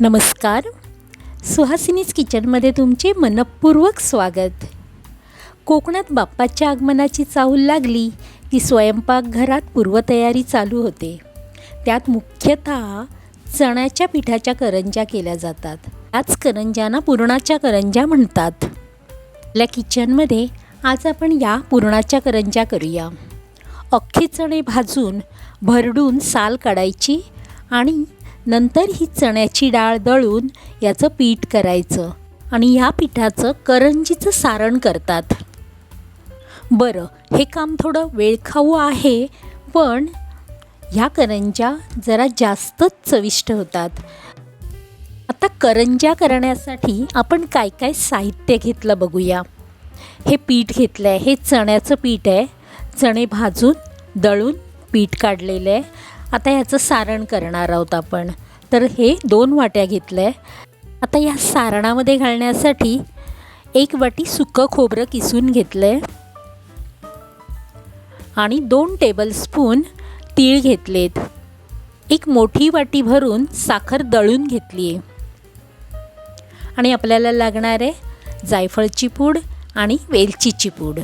नमस्कार. सुहासिनीज किचनमध्ये तुमचे मनपूर्वक स्वागत. कोकणात बाप्पाच्या आगमनाची चाहूल लागली की स्वयंपाकघरात पूर्वतयारी चालू होते. त्यात मुख्यतः चण्याच्या पिठाच्या करंज्या केल्या जातात. त्याच करंज्यांना पुरणाच्या करंज्या म्हणतात. आपल्या किचनमध्ये आज आपण या पुरणाच्या करंज्या करूया. अख्खे चणे भाजून भरडून साल काढायची आणि नंतर ही चण्याची डाळ दळून याचं पीठ करायचं आणि ह्या पिठाचं करंजीचं सारण करतात. बरं हे काम थोडं वेळखाऊ आहे पण ह्या करंज्या जरा जास्तच चविष्ट होतात. आता करंज्या करण्यासाठी आपण काय काय साहित्य घेतलं बघूया. हे पीठ घेतलं आहे हे चण्याचं पीठ आहे. चणे भाजून दळून पीठ काढलेलं आहे. आता याचं सारण करणार आहोत आपण. तर हे दोन वाट्या घेतलं आहे आता या सारणामध्ये घालण्यासाठी एक वाटी सुकं खोबरं किसून घेतलं आहे आणि दोन टेबलस्पून तीळ घेतलेत. एक मोठी वाटी भरून साखर दळून घेतली आहे आणि आपल्याला लागणार आहे जायफळची पूड आणि वेलचीची पूड.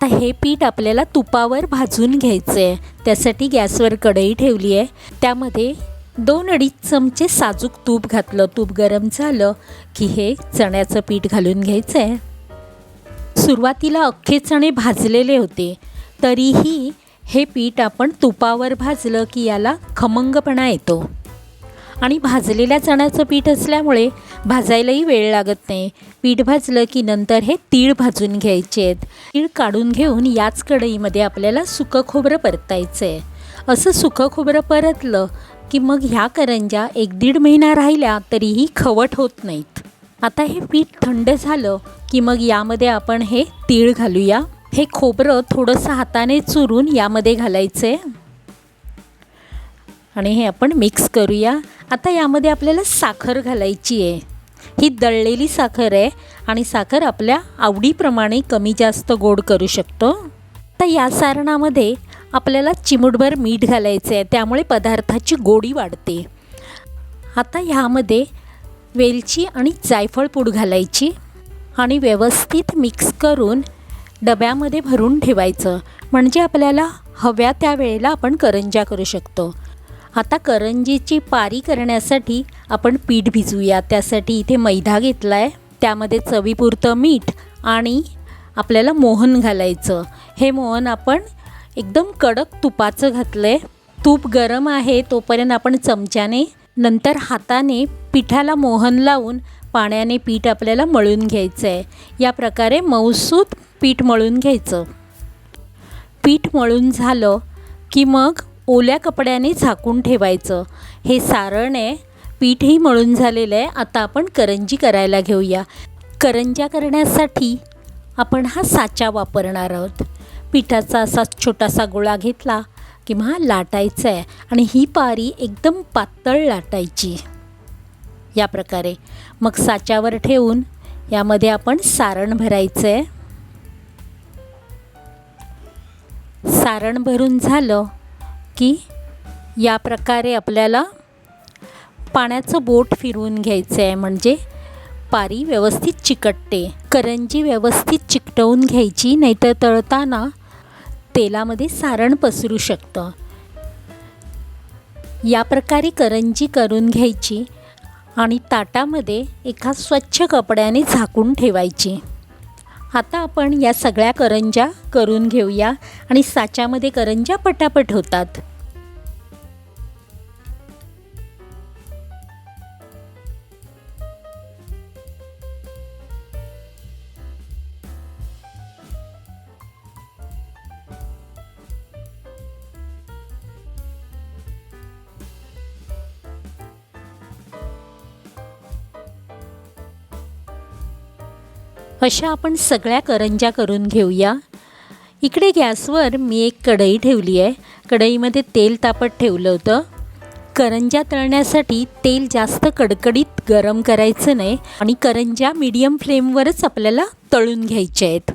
आता हे पीठ आपल्याला तुपावर भाजून घ्यायचं आहे त्यासाठी गॅसवर कढई ठेवली आहे. त्यामध्ये दोन अडीच चमचे साजूक तूप घातलं. तूप गरम झालं की हे चण्याचं पीठ घालून घ्यायचं आहे सुरुवातीला अख्खे चणे भाजलेले होते. तरीही हे पीठ आपण तुपावर भाजलं की याला खमंगपणा येतो. आणि भाजलेल्या चण्याचं पीठ असल्यामुळे भाजायलाही वेळ लागत नाही. पीठ भाजलं की नंतर हे तीळ भाजून घ्यायचे आहेत. तीळ काढून घेऊन याच कढईमध्ये आपल्याला सुकं खोबरं परतायचं आहे असं सुकं खोबरं परतलं की मग ह्या करंज्या एक दीड महिना राहिल्या तरीही खवट होत नाहीत. आता हे पीठ थंड झालं की मग यामध्ये आपण हे तीळ घालूया. हे खोबरं थोडंसं हाताने चुरून यामध्ये घालायचं आहे आणि हे आपण मिक्स करूया. आता यामध्ये आपल्याला साखर घालायची आहे. ही दळलेली साखर आहे आणि साखर आपल्या आवडीप्रमाणे कमी जास्त गोड करू शकतो. तर या सारणामध्ये आपल्याला चिमूटभर मीठ घालायचं आहे. त्यामुळे पदार्थाची गोडी वाढते. आता ह्यामध्ये वेलची आणि जायफळ पूड घालायची आणि व्यवस्थित मिक्स करून डब्यामध्ये भरून ठेवायचं. म्हणजे आपल्याला हव्या त्या वेळेला आपण करंज्या करू शकतो. आता करंजीची पारी करण्यासाठी आपण पीठ भिजूया. त्यासाठी इथे मैदा घेतला आहे त्यामध्ये चवीपुरतं मीठ आणि आपल्याला मोहन घालायचं. हे मोहन आपण एकदम कडक तुपाचं घातलं आहे तूप गरम आहे तोपर्यंत आपण चमच्याने नंतर हाताने पिठाला मोहन लावून पाण्याने पीठ आपल्याला मळून घ्यायचं आहे या प्रकारे मऊसूत पीठ मळून घ्यायचं. पीठ मळून झालं की मग ओल्या कपड्याने झाकून ठेवायचं. हे सारण आहे पीठही मळून झालेलं आहे आता आपण करंजी करायला घेऊया. करंज्या करण्यासाठी आपण हा साचा वापरणार आहोत. पिठाचा असा छोटासा गोळा घेतला किंवा हा लाटायचा आहे आणि ही पारी एकदम पातळ लाटायची. या प्रकारे. मग साच्यावर ठेवून यामध्ये आपण सारण भरायचं आहे सारण भरून झालं की या प्रकारे आपल्याला पाण्याचं बोट फिरवून घ्यायचं आहे. म्हणजे पारी व्यवस्थित चिकटते. करंजी व्यवस्थित चिकटवून घ्यायची नाहीतर तळताना तेलामध्ये सारण पसरू शकतं. या प्रकारे करंजी करून घ्यायची आणि ताटामध्ये एका स्वच्छ कपड्याने झाकून ठेवायची. आता आपण या सगळ्या करंज्या करून घेऊया आणि साच्यामध्ये करंज्या पटापट होतात. अशा आपण सगळ्या करंज्या करून घेऊया. इकडे गॅसवर मी एक कढई ठेवली आहे. कढईमध्ये तेल तापत ठेवलं होतं. करंज्या तळण्यासाठी तेल जास्त कडकडीत गरम करायचं नाही आणि करंज्या मीडियम फ्लेमवरच आपल्याला तळून घ्यायचे आहेत.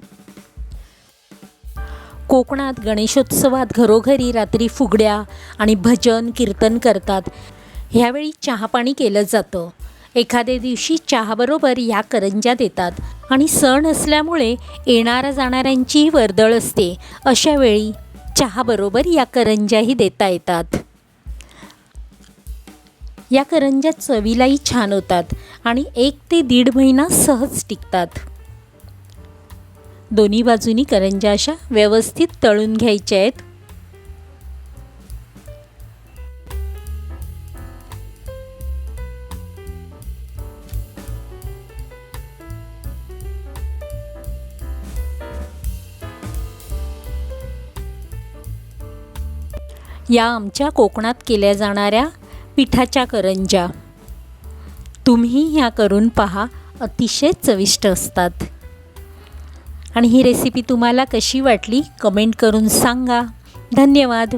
कोकणात गणेशोत्सवात घरोघरी रात्री फुगड्या आणि भजन कीर्तन करतात. ह्यावेळी चहापाणी केलं जातं. एखाद्या दिवशी चहाबरोबर या करंज्या देतात. आणि सण असल्यामुळे येणाऱ्या जाणाऱ्यांचीही वर्दळ असते. अशा वेळी चहाबरोबर या करंज्याही देता येतात. या करंज्या चवीलाही छान होतात आणि एक ते दीड महिना सहज टिकतात. दोन्ही बाजूनी करंज्या अशा व्यवस्थित तळून घ्यायच्या आहेत. या आमच्या कोकणात केल्या जाणाऱ्या पिठाच्या करंज्या तुम्ही ह्या करून पहा अतिशय चविष्ट असतात. आणि ही रेसिपी तुम्हाला कशी वाटली कमेंट करून सांगा. धन्यवाद.